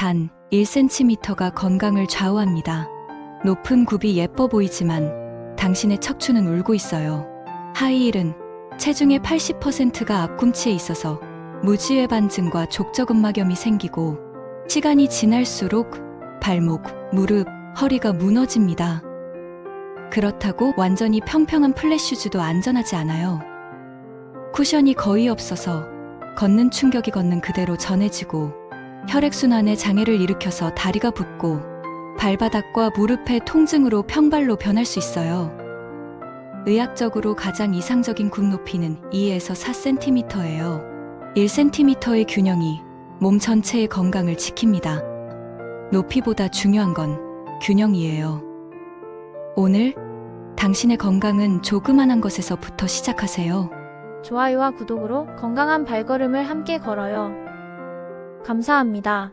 단 1cm가 건강을 좌우합니다. 높은 굽이 예뻐 보이지만 당신의 척추는 울고 있어요. 하이힐은 체중의 80%가 앞꿈치에 있어서 무지외 반증과 족저근막염이 생기고 시간이 지날수록 발목, 무릎, 허리가 무너집니다. 그렇다고 완전히 평평한 플랫슈즈도 안전하지 않아요. 쿠션이 거의 없어서 걷는 충격이 걷는 그대로 전해지고 혈액순환에 장애를 일으켜서 다리가 붓고 발바닥과 무릎의 통증으로 평발로 변할 수 있어요. 의학적으로 가장 이상적인 굽 높이는 2에서 4cm예요. 1cm의 균형이 몸 전체의 건강을 지킵니다. 높이보다 중요한 건 균형이에요. 오늘 당신의 건강은 조그만한 것에서부터 시작하세요. 좋아요와 구독으로 건강한 발걸음을 함께 걸어요. 감사합니다.